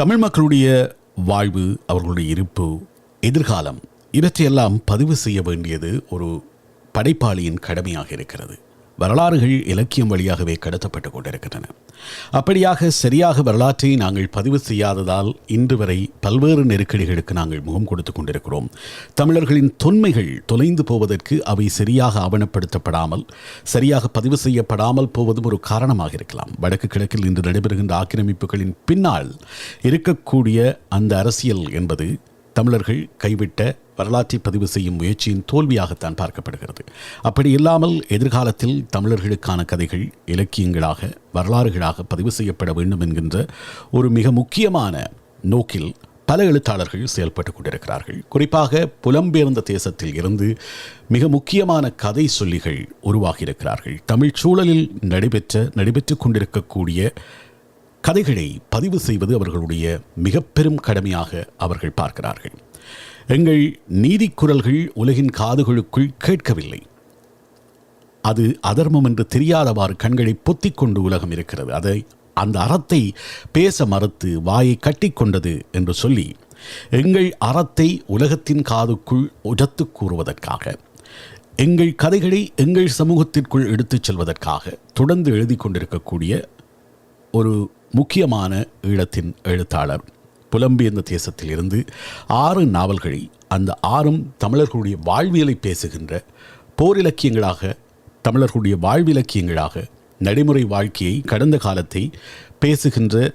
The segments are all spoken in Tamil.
தமிழ் மக்களுடைய வாழ்வு அவர்களுடைய இருப்பு எதிர்காலம் இவற்றையெல்லாம் பதிவு செய்ய வேண்டியது ஒரு படைப்பாளியின் கடமையாக இருக்கிறது. வரலாறுகள் இலக்கியம் வழியாகவே கடத்தப்பட்டு கொண்டிருக்கின்றன. அப்படியாக சரியாக வரலாற்றை நாங்கள் பதிவு செய்யாததால் இன்று வரை பல்வேறு நெருக்கடிகளுக்கு நாங்கள் முகம் கொடுத்து கொண்டிருக்கிறோம். தமிழர்களின் தொன்மைகள் தொலைந்து போவதற்கு அவை சரியாக ஆவணப்படுத்தப்படாமல் சரியாக பதிவு செய்யப்படாமல் போவதும் ஒரு காரணமாக இருக்கலாம். வடக்கு கிழக்கில் இன்று நடைபெறுகின்ற ஆக்கிரமிப்புகளின் பின்னால் இருக்கக்கூடிய அந்த அரசியல் என்பது தமிழர்கள் கைவிட்ட வரலாற்றை பதிவு செய்யும் முயற்சியின் தோல்வியாகத்தான் பார்க்கப்படுகிறது. அப்படி இல்லாமல் எதிர்காலத்தில் தமிழர்களுக்கான கதைகள் இலக்கியங்களாக வரலாறுகளாக பதிவு செய்யப்பட வேண்டும் என்கின்ற ஒரு மிக முக்கியமான நோக்கில் பல எழுத்தாளர்கள் செயல்பட்டு கொண்டிருக்கிறார்கள். குறிப்பாக புலம்பெயர்ந்த தேசத்தில் இருந்து மிக முக்கியமான கதை சொல்லிகள் உருவாகியிருக்கிறார்கள். தமிழ் சூழலில் நடைபெற்ற நடைபெற்று கொண்டிருக்கக்கூடிய கதைகளை பதிவு செய்வது அவர்களுடைய மிக பெரும் கடமையாக அவர்கள் பார்க்கிறார்கள். எங்கள் நீதிக்குரல்கள் உலகின் காதுகளுக்குள் கேட்கவில்லை. அது அதர்மம் என்று தெரியாதவாறு கண்களை பொத்திக் கொண்டு உலகம் இருக்கிறது. அதை அந்த அறத்தை பேச மறுத்து வாயை கட்டிக்கொண்டது என்று சொல்லி எங்கள் அறத்தை உலகத்தின் காதுக்குள் உரத்து கூறுவதற்காக எங்கள் கதைகளை எங்கள் சமூகத்திற்குள் எடுத்துச் செல்வதற்காக தொடர்ந்து எழுதி கொண்டிருக்கக்கூடிய ஒரு முக்கியமான ஈழத்தின் எழுத்தாளர் புலம்பெயர்ந்த தேசத்தில் இருந்து ஆறு நாவல்களை அந்த ஆறும் தமிழர்களுடைய வாழ்வியலை பேசுகின்ற போர் இலக்கியங்களாக தமிழர்களுடைய வாழ்விலக்கியங்களாக நடைமுறை வாழ்க்கையை கடந்த காலத்தை பேசுகின்ற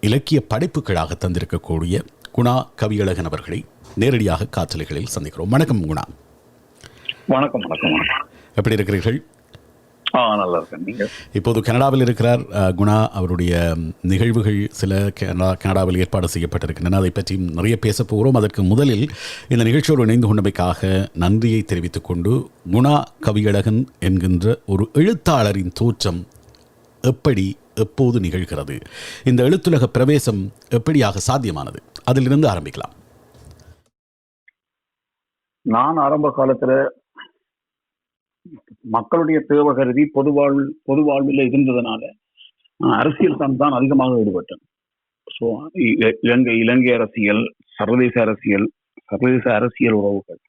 இலக்கிய படைப்புகளாக தந்திருக்கக்கூடிய குணா கவியழகன் அவர்களை நேரடியாக காற்றலைகளில் சந்திக்கிறோம். வணக்கம் குணா. வணக்கம் வணக்கம். எப்படி இருக்கிறீர்கள்? நல்லா இருக்கேன் நீங்க? இப்போது கனடாவில் இருக்கிறார் குணா. அவருடைய நிகழ்வுகள் சில கனடா கனடாவில் ஏற்பாடு செய்யப்பட்டிருக்கின்றன. அதை பற்றி நிறைய பேச போகிறோம். அதற்கு முதலில் இந்த நிகழ்ச்சியோடு இணைந்து கொண்டமைக்காக நன்றியை தெரிவித்துக் கொண்டு குணா கவியழகன் என்கின்ற ஒரு எழுத்தாளரின் தோற்றம் எப்படி எப்போது நிகழ்கிறது? இந்த எழுத்துலக பிரவேசம் எப்படியாக சாத்தியமானது? அதிலிருந்து ஆரம்பிக்கலாம். நான் ஆரம்ப காலத்துல மக்களுடைய தேவை கருதி பொது வாழ் பொது வாழ்வில் இருந்ததுனால அரசியல் தான் தான் அதிகமாக ஈடுபட்டேன் ஸோ இலங்கை இலங்கை அரசியல் சர்வதேச அரசியல் சர்வதேச அரசியல் உறவுகள்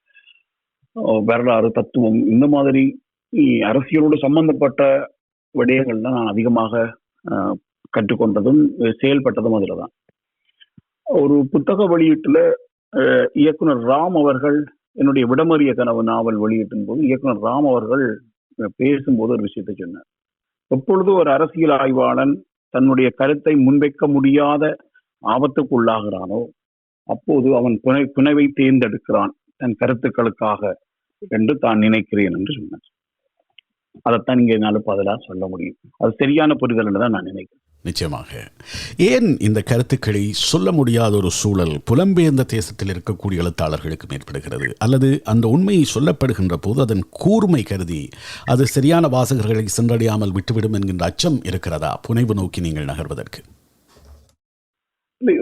வரலாறு தத்துவம் இந்த மாதிரி அரசியலோடு சம்பந்தப்பட்ட விடயங்கள்ல நான் அதிகமாக அஹ், கற்றுக்கொண்டதும் செயல்பட்டதும் அதில் தான் ஒரு புத்தக வெளியீட்டுல அஹ், இயக்குனர் ராம் அவர்கள் என்னுடைய விடமறிய கனவு நாவல் வெளியிட்டின் போது இயக்குனர் ராம் அவர்கள் பேசும்போது ஒரு விஷயத்தை சொன்னார். எப்பொழுது ஒரு அரசியல் ஆய்வாளன் தன்னுடைய கருத்தை முன்வைக்க முடியாத ஆபத்துக்கு உள்ளாகிறானோ அப்போது அவன் புனை புனைவை தேர்ந்தெடுக்கிறான் தன் கருத்துக்களுக்காக என்று தான் நினைக்கிறேன் என்று சொன்னார். அதைத்தான் இங்கே என்னால் பதிலாக சொல்ல முடியும். அது சரியான புரிதல் என்று தான் நான் நினைக்கிறேன். நிச்சயமாக. ஏன் இந்த கருத்துக்களை சொல்ல முடியாத ஒரு சூழல் புலம்பெயர்ந்த தேசத்தில் இருக்கக்கூடிய எழுத்தாளர்களுக்கு ஏற்படுகிறது அல்லது அந்த உண்மையை சொல்லப்படுகின்ற போது அதன் கூர்மை கருதி அது சரியான வாசகர்களை சென்றடையாமல் விட்டுவிடும் என்கின்ற அச்சம் இருக்கிறதா? புனைவு நோக்கி நீங்கள் நகர்வதற்கு.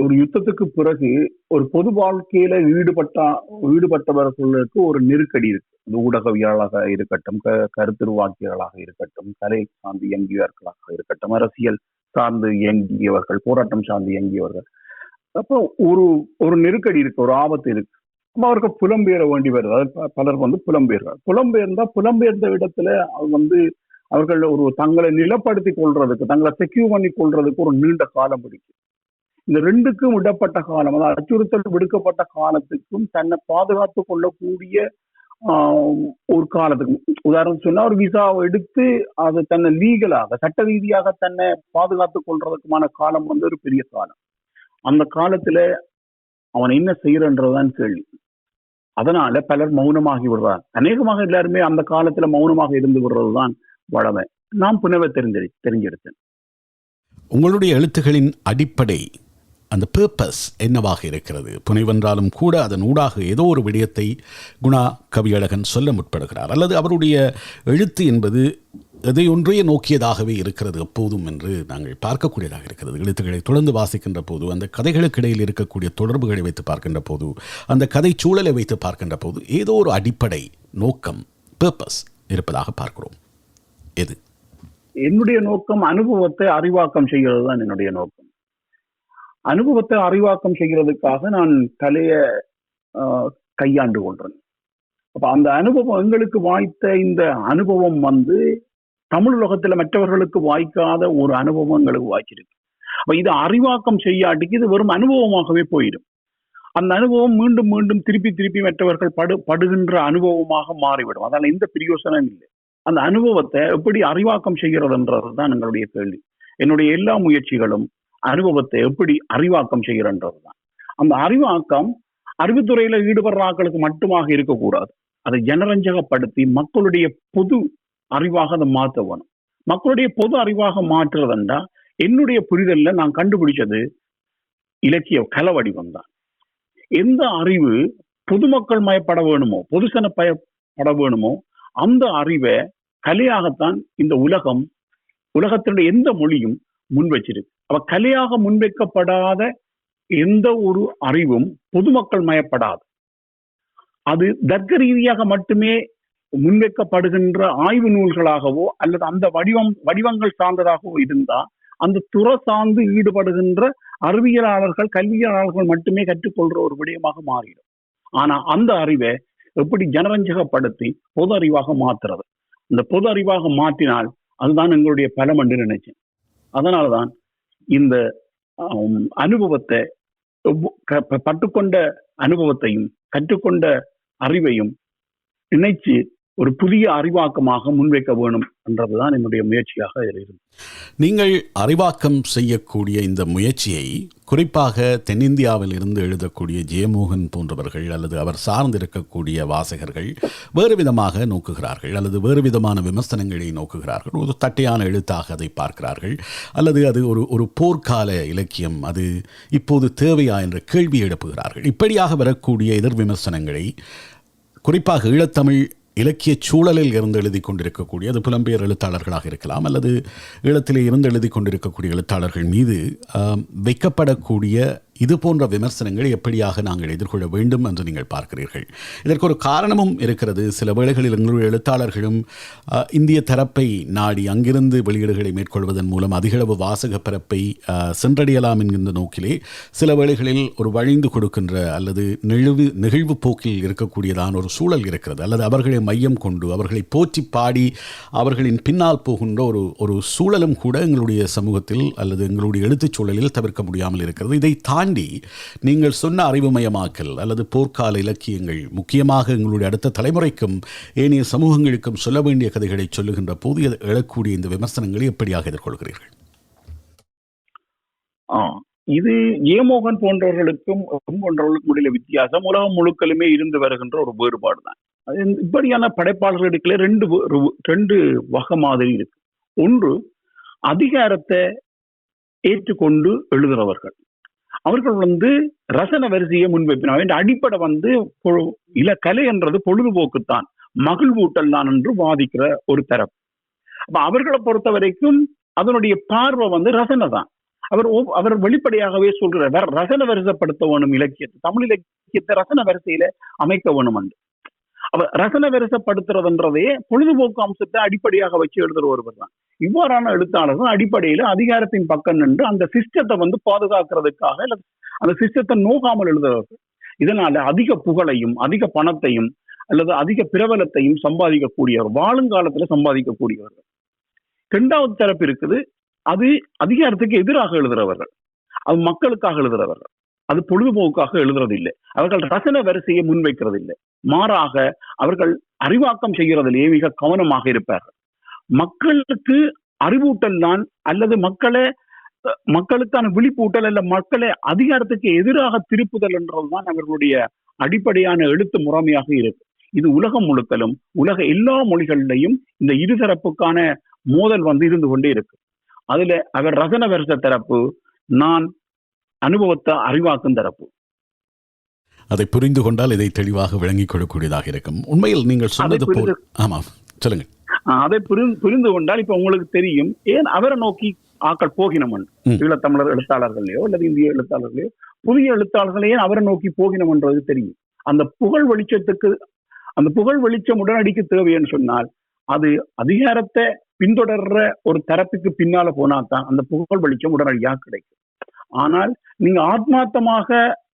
ஒரு யுத்தத்துக்கு பிறகு ஒரு பொது வாழ்க்கையில ஈடுபட்ட ஈடுபட்டவர்களுக்கு ஒரு நெருக்கடி இருக்கு. ஊடகவியலாக இருக்கட்டும் கருத்துருவாக்கியர்களாக இருக்கட்டும் கலை சார்ந்த இயங்கியவர்களாக இருக்கட்டும் அரசியல் சார்ந்து இயங்கியவர்கள் போராட்டம் சார்ந்து இயங்கியவர்கள். அப்போ ஒரு ஒரு நெருக்கடி இருக்கு ஒரு ஆபத்து இருக்கு. அவருக்கு புலம்பெயர வேண்டி வருது. பலர் வந்து புலம்பெயர்கள் புலம்பெயர்ந்தா புலம்பெயர்ந்த இடத்துல அவங்க வந்து அவர்கள் ஒரு தங்களை நிலப்படுத்தி கொள்றதுக்கு தங்களை செக்யூர் பண்ணி கொள்றதுக்கு ஒரு நீண்ட காலம் பிடிக்கும். இந்த ரெண்டுக்கும் விடப்பட்ட காலம் அதாவது அச்சுறுத்தல் விடுக்கப்பட்ட காலத்துக்கும் தன்னை பாதுகாத்து கொள்ளக்கூடிய ஒரு காலத்துக்கு உதாரணம் சொன்னா ஒரு விசாவை எடுத்து அது தன்னை லீகலாக சட்ட ரீதியாக தன்னை பாதுகாத்துக் கொள்றதுக்குமான காலம் வந்து ஒரு பெரிய காலம். அந்த காலத்துல அவன் என்ன செய்யறன்றதுதான் கேள்வி. அதனால பலர் மௌனமாகி விடுறார் அநேகமாக எல்லாருமே அந்த காலத்துல மௌனமாக இருந்து விடுறதுதான் வளமை நான் புனவை தெரிஞ்செடு தெரிஞ்செடுத்தேன். உங்களுடைய எழுத்துகளின் அடிப்படை அந்த பர்பஸ் என்னவாக இருக்கிறது? புனைவென்றாலும் கூட அதன் ஊடாக ஏதோ ஒரு விடயத்தை குணா கவியழகன் சொல்ல முற்படுகிறார். அல்லது அவருடைய எழுத்து என்பது எதையொன்றையே நோக்கியதாகவே இருக்கிறது எப்போதும் என்று நாங்கள் பார்க்கக்கூடியதாக இருக்கிறது. எழுத்துக்களை தொடர்ந்து வாசிக்கின்ற போது அந்த கதைகளுக்கு இடையில் இருக்கக்கூடிய தொடர்புகளை வைத்து பார்க்கின்ற போது அந்த கதை சூழலை வைத்து பார்க்கின்ற போது ஏதோ ஒரு அடிப்படை நோக்கம் பர்பஸ் இருப்பதாக பார்க்கிறோம். எது? என்னுடைய நோக்கம் அனுபவத்தை அறிவாக்கம் செய்கிறது தான் என்னுடைய நோக்கம். அனுபவத்தை அறிவாக்கம் செய்கிறதுக்காக நான் கலைய ஆஹ், கையாண்டு கொள்றேன் அப்ப அந்த அனுபவம் எங்களுக்கு வாய்த்த இந்த அனுபவம் வந்து தமிழ் உலகத்துல மற்றவர்களுக்கு வாய்க்காத ஒரு அனுபவம் எங்களுக்கு வாய்ச்சிருக்கு அப்ப இது அறிவாக்கம் செய்யாட்டிக்கு இது வெறும் அனுபவமாகவே போயிடும். அந்த அனுபவம் மீண்டும் மீண்டும் திருப்பி திருப்பி மற்றவர்கள் படு படுகின்ற அனுபவமாக மாறிவிடும். அதனால எந்த பிரயோசனம் இல்லை. அந்த அனுபவத்தை எப்படி அறிவாக்கம் செய்கிறதுன்றது தான் எங்களுடைய கேள்வி. என்னுடைய எல்லா முயற்சிகளும் அனுபவத்தை எப்படி அறிவாக்கம் செய்கிறன்றதுதான். அந்த அறிவாக்கம் அறிவுத்துறையில ஈடுபடுற ஆக்களுக்கு மட்டுமாக இருக்கக்கூடாது. அதை ஜனரஞ்சகப்படுத்தி மக்களுடைய பொது அறிவாக அதை மாற்ற வேணும். மக்களுடைய பொது அறிவாக மாற்றுறதுண்டா என்னுடைய புரிதல்ல நான் கண்டுபிடிச்சது இலக்கிய கல வடிவம் தான். எந்த அறிவு பொதுமக்கள் மயப்பட வேணுமோ பொதுசன பயப்பட வேணுமோ அந்த அறிவை கலையாகத்தான் இந்த உலகம் உலகத்தினுடைய எந்த மொழியும் முன் வச்சிருக்கு அப்ப கலையாக முன்வைக்கப்படாத எந்த ஒரு அறிவும் பொதுமக்கள் மயப்படாது. அது தர்க்க ரீதியாக மட்டுமே முன்வைக்கப்படுகின்ற ஆய்வு நூல்களாகவோ அல்லது அந்த வடிவம் வடிவங்கள் சார்ந்ததாகவோ இருந்தா அந்த துறை சார்ந்து ஈடுபடுகின்ற அறிவியலாளர்கள் கல்வியாளர்கள் மட்டுமே கற்றுக்கொள்ற ஒரு விடயமாக மாறிடும். ஆனா அந்த அறிவை எப்படி ஜனரஞ்சகப்படுத்தி பொது அறிவாக மாத்துறது? இந்த பொது அறிவாக மாற்றினால் அதுதான் எங்களுடைய பலம் என்று நினைச்சேன். அதனாலதான் இந்த அனுபவத்தை ஒவ்வொ- க- ப- பட்டுக்கொண்ட அனுபவத்தையும் கற்றுக்கொண்ட அறிவையும் இணைச்சு ஒரு புதிய அறிவாக்கமாக முன்வைக்க வேணும் என்றதுதான் என்னுடைய முயற்சியாக இருக்கும் நீங்கள் அறிவாக்கம் செய்யக்கூடிய இந்த முயற்சியை குறிப்பாக தென்னிந்தியாவில் இருந்து எழுதக்கூடிய ஜெயமோகன் போன்றவர்கள் அல்லது அவர் சார்ந்திருக்கக்கூடிய வாசகர்கள் வேறு விதமாக நோக்குகிறார்கள் அல்லது வேறு விதமான விமர்சனங்களை நோக்குகிறார்கள். ஒரு தட்டையான எழுத்தாக அதை பார்க்கிறார்கள். அல்லது அது ஒரு ஒரு போர்க்கால இலக்கியம் அது இப்போது தேவையா என்ற கேள்வி எழுப்புகிறார்கள். இப்படியாக வரக்கூடிய எதிர் விமர்சனங்களை குறிப்பாக ஈழத்தமிழ் இலக்கிய சூழலில் இருந்து எழுதி கொண்டிருக்கக்கூடிய அது புலம்பெயர் எழுத்தாளர்களாக இருக்கலாம் அல்லது ஈழத்திலே இருந்து எழுதி கொண்டிருக்கக்கூடிய எழுத்தாளர்கள் மீது வைக்கப்படக்கூடிய இது போன்ற விமர்சனங்களை எப்படியாக நாங்கள் எதிர்கொள்ள வேண்டும் என்று நீங்கள் பார்க்கிறீர்கள். இதற்கு ஒரு காரணமும் இருக்கிறது. சில வேளைகளில் எங்களுடைய எழுத்தாளர்களும் இந்திய தரப்பை நாடி அங்கிருந்து வெளியீடுகளை மேற்கொள்வதன் மூலம் அதிகளவு வாசக பரப்பை சென்றடையலாம் என்கின்ற நோக்கிலே சில வேளைகளில் ஒரு வழிந்து கொடுக்கின்ற அல்லது நெழிவு நெகிழ்வு போக்கில் இருக்கக்கூடியதான ஒரு சூழல் இருக்கிறது. அல்லது அவர்களை மையம் கொண்டு அவர்களை போற்றி பாடி அவர்களின் பின்னால் போகின்ற ஒரு ஒரு சூழலும் கூட எங்களுடைய சமூகத்தில் அல்லது எங்களுடைய எழுத்துச் சூழலில் தவிர்க்க முடியாமல் இருக்கிறது. இதை தாண்டி நீங்கள் சொன்ன அறிவுமயமாக்கல் அல்லது போர்க்கால இலக்கியங்கள் முக்கியமாக எங்களுடைய அடுத்த தலைமுறைக்கும் ஏனைய சமூகங்களுக்கும் சொல்ல வேண்டிய கதைகளை சொல்லுகின்ற போது எழக்கூடிய இந்த விமர்சனங்களை எப்படியாக எதிர்கொள்கிறீர்கள்? ஆ, இது ஏமோகன் போன்றவர்களுக்கும் போன்றவர்களுக்கும் உள்ள வித்தியாசம். உலகம் முழுக்கலுமே இருந்து வருகின்ற ஒரு வேறுபாடு தான் இப்படியான படைப்பாளர்கள் இப்படியான ரெண்டு ரெண்டு வகை மாதிரி இருக்கு. ஒன்று அதிகாரத்தை ஏற்றுக்கொண்டு எழுதுறவர்கள். அவர்கள் வந்து ரசன வரிசையை முன்வைப்பினார். என்ற அடிப்படை வந்து இல்ல கலை என்றது பொழுதுபோக்குத்தான் மகிழ்வூட்டல் தான் என்று வாதிக்கிற ஒரு தரப்பு அப்ப அவர்களை பொறுத்த வரைக்கும் அதனுடைய பார்வை வந்து ரசனை தான். அவர் அவர் வெளிப்படையாகவே சொல்கிறார் வேற ரசன வரிசைப்படுத்த வேணும் இலக்கியத்தை தமிழ் இலக்கியத்தை ரசன வரிசையில அமைக்க வேணும் என்று அவர் ரசன வரிசைப்படுத்துறதுன்றதே பொழுதுபோக்கு அம்சத்தை அடிப்படையாக வச்சு எழுதுற ஒருவர் தான். இவ்வாறான எழுத்தாளர்கள் அடிப்படையில அதிகாரத்தின் பக்கம் நின்று அந்த சிஸ்டத்தை வந்து பாதுகாக்கிறதுக்காக அந்த சிஸ்டத்தை நோகாமல் எழுதுறவர்கள் இதனால அதிக புகழையும் அதிக பணத்தையும் அல்லது அதிக பிரபலத்தையும் சம்பாதிக்கக்கூடியவர் வாழுங்காலத்துல சம்பாதிக்கக்கூடியவர்கள். இரண்டாவது தரப்பு இருக்குது அது அதிகாரத்துக்கு எதிராக எழுதுறவர்கள். அது மக்களுக்காக எழுதுறவர்கள். அது பொழுதுபோக்காக எழுதுறது இல்லை அவர்கள் ரசன வரிசையை முன்வைக்கிறது இல்லை மாறாக அவர்கள் அறிவாக்கம் செய்கிறதிலேயே மிக கவனமாக இருப்பார்கள். மக்களுக்கு அறிவூட்டல் தான் அல்லது மக்களை அஹ், மக்களுக்கான விழிப்பூட்டல் அல்ல மக்களை அதிகாரத்துக்கு எதிராக திருப்புதல் என்றதுதான் அவர்களுடைய அடிப்படையான எழுத்து முறைமையாக இருக்கு. இது உலகம் முழுக்கலும் உலக எல்லா மொழிகளிலையும் இந்த இருதரப்புக்கான மோதல் வந்து இருந்து கொண்டே இருக்கு. அதுல அவர் ரசன வருஷ தரப்பு நான் அனுபவத்தை அறிவாக்கும் தரப்பு. அதை புரிந்து கொண்டால் இதை தெளிவாக விளங்கிக் கொள்ளக்கூடியதாக இருக்கும். உண்மையில் நீங்கள் சொன்னது போல் ஆமாம் சொல்லுங்கள். ஆஹ் அதை புரிந்து புரிந்து கொண்டால் இப்ப உங்களுக்கு தெரியும். ஏன் அவரை நோக்கி ஆக்கள் போகினமன். ஈழத்தமிழர் எழுத்தாளர்களையோ அல்லது இந்திய எழுத்தாளர்களையோ புதிய எழுத்தாளர்களே அவரை நோக்கி போகினம்ன்றது தெரியும். அந்த புகழ் வெளிச்சத்துக்கு அந்த புகழ் வெளிச்சம் உடனடிக்கு தேவைன்னு சொன்னால் அது அதிகாரத்தை பின்தொடர்ற ஒரு தரப்புக்கு பின்னால போனா தான் அந்த புகழ் வெளிச்சம் உடனடியாக கிடைக்கும். ஆனால் நீங்க ஆத்மார்த்தமாக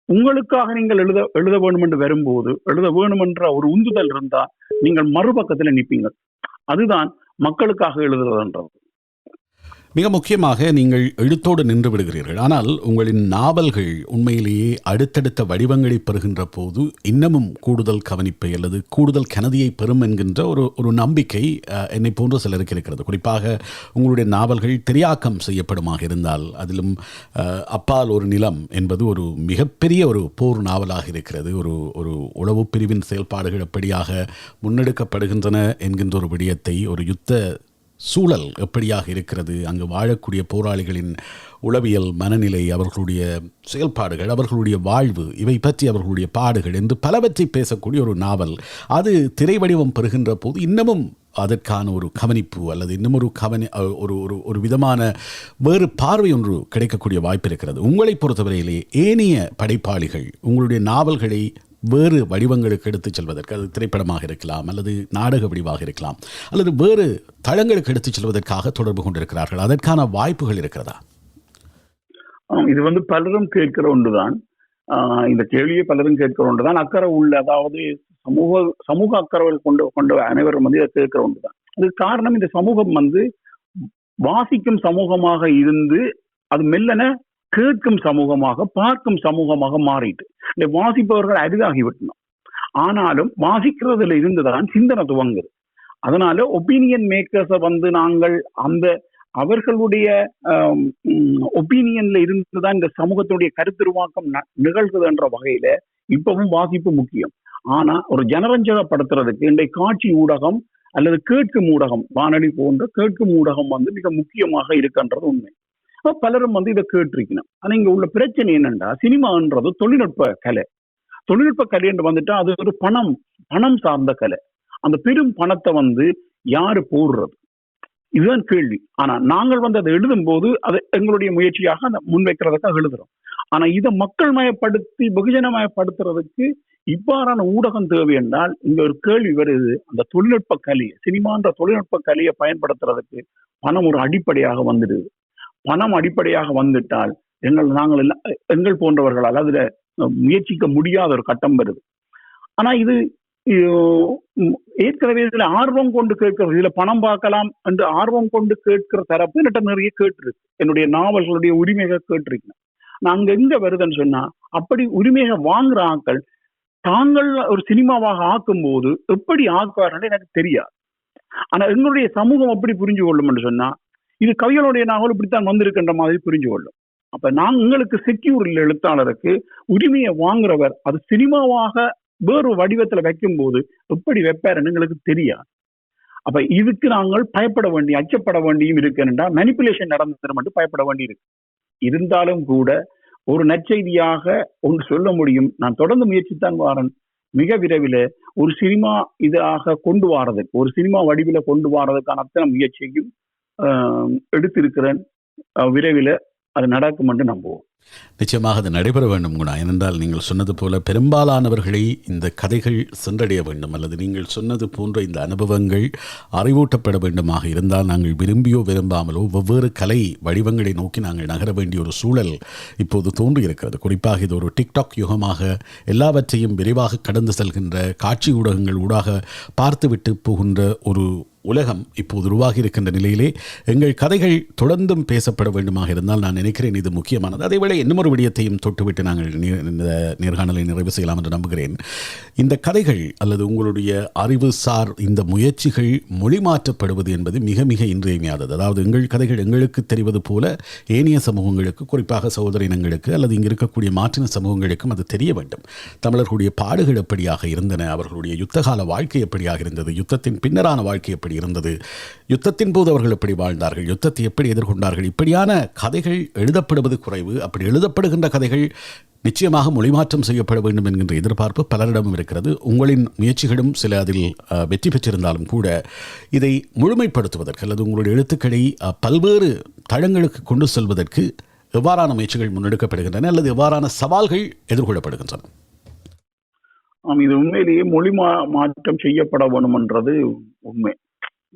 உங்களுக்காக நீங்கள் எழுத எழுத வேண்டும் என்று வரும்போது எழுத வேணும் என்ற ஒரு உந்துதல் இருந்தா நீங்கள் மறுபக்கத்துல நிற்பீங்க. அதுதான் மக்களுக்காக எழுதுறதுன்றது. மிக முக்கியமாக நீங்கள் எழுத்தோடு நின்று விடுகிறீர்கள். ஆனால் உங்களின் நாவல்கள் உண்மையிலேயே அடுத்தடுத்த வடிவங்களை பெறுகின்ற போது இன்னமும் கூடுதல் கவனிப்பை அல்லது கூடுதல் கனதியை பெறும் என்கின்ற ஒரு ஒரு நம்பிக்கை என்னை போன்ற சிலருக்கு இருக்கிறது. குறிப்பாக உங்களுடைய நாவல்கள் தெரியாக்கம் செய்யப்படுமாக இருந்தால் அதிலும் அப்பால் ஒரு நிலம் என்பது ஒரு மிகப்பெரிய ஒரு போர் நாவலாக இருக்கிறது. ஒரு ஒரு உளவு பிரிவின் செயல்பாடுகள் எப்படியாக முன்னெடுக்கப்படுகின்றன என்கின்ற ஒரு விடயத்தை ஒரு யுத்த சூழல் எப்படியாக இருக்கிறது? அங்கு வாழக்கூடிய போராளிகளின் உளவியல் மனநிலை அவர்களுடைய செயல்பாடுகள் அவர்களுடைய வாழ்வு இவை பற்றி அவர்களுடைய பாடுகள் என்று பலவற்றை பேசக்கூடிய ஒரு நாவல். அது திரை வடிவம் பெறுகின்ற போது இன்னமும் அதற்கான ஒரு கவனிப்பு அல்லது இன்னும் ஒரு கவனி ஒரு ஒரு ஒரு விதமான வேறு பார்வை ஒன்று கிடைக்கக்கூடிய வாய்ப்பு இருக்கிறது. உங்களை பொறுத்தவரையிலே ஏனைய படைப்பாளிகள் உங்களுடைய நாவல்களை வேறு வடிவங்களுக்கு எடுத்துச் செல்வதற்கு அது திரைப்படமாக இருக்கலாம் அல்லது நாடக வடிவாக இருக்கலாம் அல்லது வேறு தளங்களுக்கு எடுத்துச் செல்வதற்காக தொடர்பு கொண்டிருக்கிறார்கள். அதற்கான வாய்ப்புகள் இருக்கிறதா? இது வந்து பலரும் கேட்கிற ஒன்றுதான். இந்த கேள்வியை பலரும் கேட்கிற ஒன்றுதான். அக்கறை உள்ள அதாவது சமூக சமூக அக்கறைகள் கொண்டு கொண்ட அனைவரும் வந்து இதை கேட்கிற ஒன்றுதான். அதுக்கு காரணம் இந்த சமூகம் வந்து வாசிக்கும் சமூகமாக இருந்து அது மெல்லன கேட்கும் சமூகமாக பார்க்கும் சமூகமாக மாறிட்டு இந்த வாசிப்பவர்கள் அரிதாகிவிட்டணும் ஆனாலும் வாசிக்கிறதுல இருந்துதான் சிந்தனை துவங்குது. அதனால ஒப்பீனியன் மேக்கர்ஸை வந்து நாங்கள் அந்த அவர்களுடைய ஒப்பீனியன்ல இருந்துதான் இந்த சமூகத்துடைய கருத்துருவாக்கம் ந- நிகழ்குதுன்ற வகையில இப்பவும் வாசிப்பு முக்கியம். ஆனா ஒரு ஜனரஞ்சகப்படுத்துறதுக்கு இன்றைய காட்சி ஊடகம் அல்லது கேட்கும் ஊடகம் வானொலி போன்ற கேட்கும் ஊடகம் வந்து மிக முக்கியமாக இருக்கின்றது உண்மை. பலரும் வந்து இதை கேட்டிருக்கணும். ஆனா இங்க உள்ள பிரச்சனை என்னன்னா சினிமான்றது தொழில்நுட்ப கலை. தொழில்நுட்ப கலை என்று வந்துட்டா அது ஒரு பணம் பணம் சார்ந்த கலை. அந்த பெரும் பணத்தை வந்து யாரு போடுறது? இதுதான் கேள்வி. ஆனா நாங்கள் வந்து அதை எழுதும் போது அதை எங்களுடைய முயற்சியாக அதை முன்வைக்கிறதுக்காக எழுதுறோம். ஆனா இதை மக்கள் மயப்படுத்தி வெகுஜனமயப்படுத்துறதுக்கு இவ்வாறான ஊடகம் தேவை என்றால் இங்க ஒரு கேள்வி வருது. அந்த தொழில்நுட்ப கலையை சினிமான்ற தொழில்நுட்ப கலையை பயன்படுத்துறதுக்கு பணம் ஒரு அடிப்படையாக வந்துடுது. பணம் அடிப்படையாக வந்துட்டால் எங்கள் நாங்கள் எல்லாம் எங்கள் போன்றவர்களால் அதுல முயற்சிக்க முடியாத ஒரு கட்டம் வருது. ஆனா இது ஏற்கனவே இதுல ஆர்வம் கொண்டு கேட்கிறது இதுல பணம் பார்க்கலாம் என்று ஆர்வம் கொண்டு கேட்கிற தரப்பு என்கிட்ட நிறைய கேட்டிருக்கு. என்னுடைய நாவல்களுடைய உரிமையை கேட்டிருக்கேன் நான் அங்க எங்க வருதுன்னு சொன்னா அப்படி உரிமையை வாங்குற ஆட்கள் தாங்கள் ஒரு சினிமாவாக ஆக்கும் போது எப்படி ஆக்குவார்கள் எனக்கு தெரியாது. ஆனா எங்களுடைய சமூகம் எப்படி புரிஞ்சு கொள்ளும் என்று சொன்னா இது கவிகளுடைய நாவல் இப்படித்தான் வந்திருக்கின்ற மாதிரி புரிஞ்சு கொள்ளும் அப்ப நான் உங்களுக்கு செக்யூர் எழுத்தாளருக்கு உரிமையை வாங்குறவர் அது சினிமாவாக வேறு வடிவத்துல வைக்கும் போது எப்படி வைப்பாருன்னு எங்களுக்கு தெரியாது. அப்ப இதுக்கு நாங்கள் பயப்பட வேண்டிய அச்சப்பட வேண்டியும் இருக்குன்னா மேனிப்புலேஷன் நடந்துடும் மட்டும் பயப்பட வேண்டி இருக்கு. இருந்தாலும் கூட ஒரு நற்செய்தியாக ஒன்று சொல்ல முடியும். நான் தொடர்ந்து முயற்சித்தான் வாரன். மிக விரைவில் ஒரு சினிமா இதாக கொண்டு வாரதுக்கு ஒரு சினிமா வடிவில கொண்டு வாரதுக்கான அத்தனை முயற்சியும் எடுத்திருக்கிறேன். விரைவில் அது நடக்கும் என்று நம்புவோம். நிச்சயமாக அது நடைபெற வேண்டும் குணா. ஏனென்றால் நீங்கள் சொன்னது போல பெரும்பாலானவர்களை இந்த கதைகள் சென்றடைய வேண்டும் அல்லது நீங்கள் சொன்னது போன்ற இந்த அனுபவங்கள் அறிவூட்டப்பட வேண்டுமாக இருந்தால் நாங்கள் விரும்பியோ விரும்பாமலோ வெவ்வேறு கலை வடிவங்களை நோக்கி நாங்கள் நகர வேண்டிய ஒரு சூழல் இப்போது தோன்றியிருக்கிறது. குறிப்பாக இது ஒரு டிக்டாக் யுகமாக எல்லாவற்றையும் விரைவாக கடந்து செல்கின்ற காட்சி ஊடகங்கள் ஊடாக பார்த்துவிட்டு போகின்ற ஒரு உலகம் இப்போது உருவாகி இருக்கின்ற நிலையிலே எங்கள் கதைகள் தொடர்ந்தும் பேசப்பட வேண்டுமாக இருந்தால் நான் நினைக்கிறேன் இது முக்கியமானது. அதேவேளை இன்னொரு விடயத்தையும் தொட்டுவிட்டு நாங்கள் இந்த நேர்காணலை நிறைவு செய்யலாம் என்று நம்புகிறேன். இந்த கதைகள் அல்லது உங்களுடைய அறிவு சார் இந்த முயற்சிகள் மொழி மாற்றப்படுவது என்பது மிக மிக இன்றியமையாதது. அதாவது எங்கள் கதைகள் எங்களுக்கு தெரிவது போல ஏனைய சமூகங்களுக்கு குறிப்பாக சகோதர இனங்களுக்கு அல்லது இங்கு இருக்கக்கூடிய மாற்றின சமூகங்களுக்கும் அது தெரிய வேண்டும். தமிழர்களுடைய பாடுகள் எப்படியாக இருந்தன? அவர்களுடைய யுத்தகால வாழ்க்கை எப்படியாக இருந்தது? யுத்தத்தின் பின்னரான வாழ்க்கை எப்படி இருந்தது. யுத்தத்தின் போது அவர்கள் எப்படி வாழ்ந்தார்கள்? யுத்தத்தை எப்படி எதிர்கொண்டார்கள்? இப்படியான கதைகள் எழுதப்படுவது குறைவு. அப்படி எழுதப்படுகின்ற கதைகள் நிச்சயமாக மொழிமாற்றம் செய்யப்பட வேண்டும் என்கின்ற எதிர்பார்ப்பு பலரிடமும் இருக்கிறது. உங்களின் முயற்சிகளும் சில அதில் வெற்றி பெற்றிருந்தாலும் கூட இதை முழுமைப்படுத்துவதற்கு அல்லது உங்களுடைய எழுத்துக்களை பல்வேறு தளங்களுக்கு கொண்டு செல்வதற்கு எவ்வாறான முயற்சிகள் முன்னெடுக்கப்படுகின்றன அல்லது எவ்வாறான சவால்கள் எதிர்கொள்ளப்படுகின்றன? ஆம் இது உண்மையிலேயே மொழி மா மாற்றம் செய்யப்பட வேணும்ன்றது உண்மை.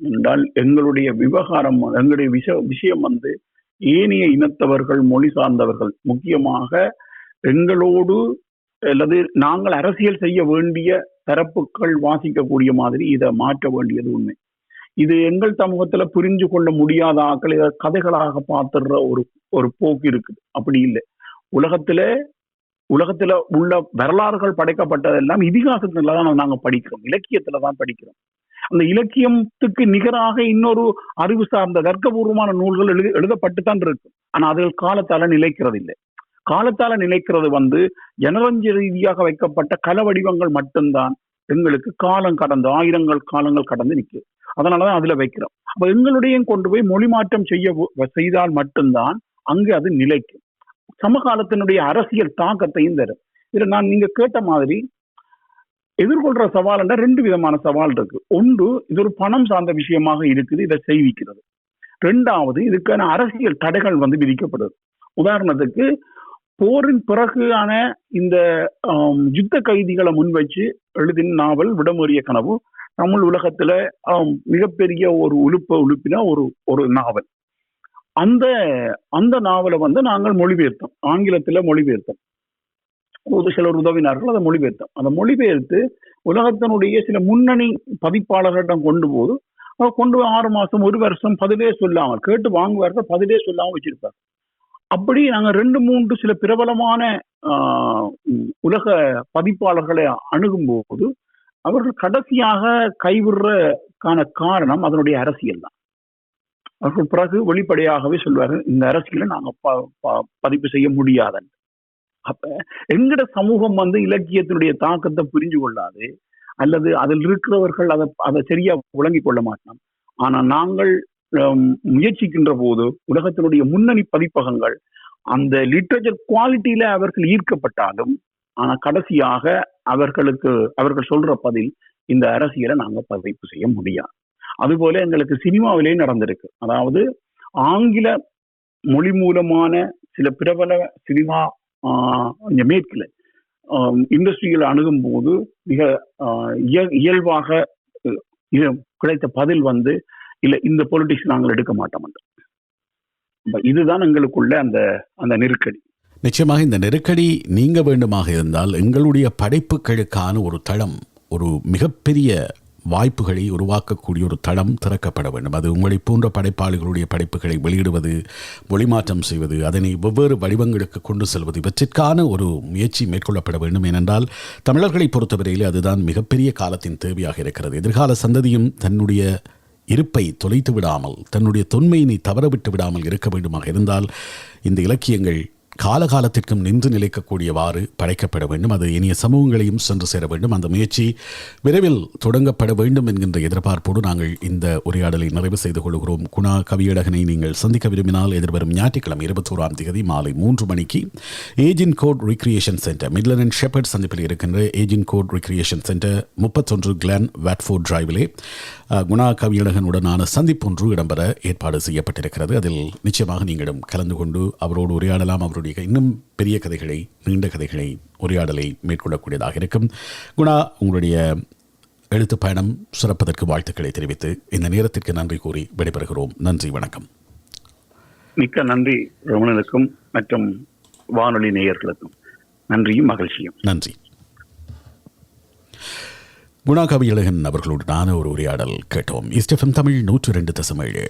என்றால் எங்களுடைய விவகாரம் எங்களுடைய விஷ விஷயம் வந்து ஏனைய இனத்தவர்கள் மொழி சார்ந்தவர்கள். முக்கியமாக எங்களோடு அல்லது நாங்கள் அரசியல் செய்ய வேண்டிய தரப்புகள் வாசிக்கக்கூடிய மாதிரி இதை மாற்ற வேண்டியது உண்மை. இது எங்கள் சமூகத்துல புரிஞ்சு கொள்ள முடியாத ஆக்கள் கதைகளாக பார்த்துடுற ஒரு ஒரு போக்கு இருக்குது. அப்படி இல்லை. உலகத்துல உலகத்துல உள்ள வரலாறுகள் படைக்கப்பட்டதெல்லாம் இதிகாசத்துல தான் நாங்க படிக்கிறோம். இலக்கியத்துல தான் படிக்கிறோம். அந்த இலக்கியத்துக்கு நிகராக இன்னொரு அறிவு சார்ந்த தர்க்கபூர்வமான நூல்கள் எழுது எழுதப்பட்டு தான் இருக்கு ஆனா அதில் காலத்தால நிலைக்கிறது இல்லை காலத்தால நிலைக்கிறது வந்து ஜனரஞ்ச ரீதியாக வைக்கப்பட்ட கல வடிவங்கள் மட்டும்தான் எங்களுக்கு காலம் கடந்து ஆயிரங்கள் காலங்கள் கடந்து நிற்குது அதனாலதான் அதுல வைக்கிறோம். அப்ப எங்களுடையும் கொண்டு போய் மொழி மாற்றம் செய்ய செய்தால் மட்டும்தான் அங்கு அது நிலைக்கும். சமகாலத்தினுடைய அரசியல் தாக்கத்தையும் தரும். இதுல நான் நீங்க கேட்ட மாதிரி எதிர்கொள்ற சவால் ரெண்டு விதமான சவால் இருக்கு. ஒன்று இது ஒரு பணம் சார்ந்த விஷயமாக இருக்குது இதை செய்விக்கிறது. ரெண்டாவது இதுக்கான அரசியல் தடைகள் வந்து விதிக்கப்படுது. உதாரணத்துக்கு போரின் பிறகான இந்த யுத்த கைதிகளை முன் வச்சு எழுதின நாவல் விடமுறிய கனவு தமிழ் உலகத்துல மிகப்பெரிய ஒரு உழுப்ப உழுப்பின ஒரு ஒரு நாவல். அந்த அந்த நாவலை வந்து நாங்கள் மொழிபெயர்த்தோம். ஆங்கிலத்தில் மொழிபெயர்த்தோம். ஒரு சிலர் உதவினார்கள் அதை மொழிபெயர்த்தோம். அந்த மொழிபெயர்த்து உலகத்தினுடைய சில முன்னணி பதிப்பாளர்களிடம் கொண்டு போது கொண்டு ஆறு மாசம் ஒரு வருஷம் பதிலே சொல்லாம கேட்டு வாங்குவார்கள் பதிலே சொல்லாம வச்சிருப்பார் அப்படி நாங்கள் ரெண்டு மூன்று சில பிரபலமான உலக பதிப்பாளர்களை அணுகும் போது அவர்கள் கடைசியாக கைவிடுறக்கான காரணம் அதனுடைய அரசியல் தான். அவர்கள் பிறகு வெளிப்படையாகவே சொல்வார்கள் இந்த அரசியலை நாங்க பதிப்பு செய்ய முடியாதன். அப்ப எங்கட சமூகம் வந்து இலக்கியத்தினுடைய தாக்கத்தை புரிஞ்சு கொள்ளாது அல்லது அதில் இருக்கிறவர்கள் அதை அதை சரியா விளங்கி கொள்ள மாட்டோம் ஆனா நாங்கள் முயற்சிக்கின்ற போது உலகத்தினுடைய முன்னணி பதிப்பகங்கள் அந்த லிட்ரேச்சர் குவாலிட்டியில அவர்கள் ஈர்க்கப்பட்டாலும் ஆனா கடைசியாக அவர்களுக்கு அவர்கள் சொல்ற பதில் இந்த அரசியலை நாங்க பதிப்பு செய்ய முடியாது. அதுபோல எங்களுக்கு சினிமாவிலே நடந்திருக்கு. அதாவது ஆங்கில மொழி மூலமான சில பிரபல சினிமா இங்கே மேற்கில் இண்டஸ்ட்ரியில் அணுகும் போது மிக இயல்பாக கிடைத்த பதில் வந்து இல்லை இந்த பொலிட்டிக்ஸ் நாங்கள் எடுக்க மாட்டோம் இதுதான் எங்களுக்குள்ள அந்த அந்த நெருக்கடி. நிச்சயமாக இந்த நெருக்கடி நீங்க வேண்டுமாக இருந்தால் எங்களுடைய படைப்புகளுக்கான ஒரு தளம் ஒரு மிகப்பெரிய வாய்ப்புகளை உருவாக்கக்கூடிய ஒரு தளம் திறக்கப்பட வேண்டும். அது உங்களை போன்ற படைப்பாளிகளுடைய படைப்புகளை வெளியிடுவது மொழிமாற்றம் செய்வது அதனை வெவ்வேறு வடிவங்களுக்கு கொண்டு செல்வது இவற்றிற்கான ஒரு முயற்சி மேற்கொள்ளப்பட வேண்டும். ஏனென்றால் தமிழர்களை பொறுத்தவரையில் அதுதான் மிகப்பெரிய காலத்தின் தேவையாக இருக்கிறது. எதிர்கால சந்ததியும் தன்னுடைய இருப்பை தொலைத்து விடாமல் தன்னுடைய தொன்மையினை தவறவிட்டு விடாமல் இருக்க வேண்டுமாக இருந்தால் இந்த இலக்கியங்கள் காலகாலத்திற்கும் நின்று நிலைக்கக்கூடியவாறு படைக்கப்பட வேண்டும். அது இனிய சமூகங்களையும் சென்று சேர வேண்டும். அந்த முயற்சி விரைவில் தொடங்கப்பட வேண்டும் என்கின்ற எதிர்பார்ப்போடு நாங்கள் இந்த உரையாடலை நிறைவு செய்து கொள்கிறோம். குணா கவியழகனை நீங்கள் சந்திக்க விரும்பினால் எதிர்வரும் ஞாயிற்றுக்கிழமை இருபத்தோராம் தேதி மாலை மூன்று மணிக்கு Agincourt recreation centre Midland and Shepherd சந்திப்பில் இருக்கின்ற ஏஜின் கோட் ரிக்ரியேஷன் சென்டர் முப்பத்தொன்று கிளான் வாட்ஃபோர்ட் டிரைவிலே குணா கவியழகனுடனான சந்திப்பொன்று இடம்பெற ஏற்பாடு செய்யப்பட்டிருக்கிறது. அதில் நிச்சயமாக நீங்களும் கலந்து கொண்டு அவரோடு உரையாடலாம் அவருடைய இன்னும் பெரிய கதைகளை நீண்ட கதைகளை உரையாடலை மேற்கொள்ளக்கூடியதாக இருக்கும். குணா உங்களுடைய எழுத்து பயணம் சிறப்பதற்கு வாழ்த்துக்களை தெரிவித்து இந்த நேரத்திற்கு நன்றி கூறி விடைபெறுகிறோம். நன்றி வணக்கம். மிக்க நன்றி ரமணனுக்கும் மற்றும் வானொலி நேயர்களுக்கும். நன்றியும் மகிழ்ச்சியும். நன்றி. குணா கவியழகன் அவர்களுடனான ஒரு உரையாடல் கேட்டோம். இஸ்டெஃபம் தமிழ் நூற்று ரெண்டு தசமேழு.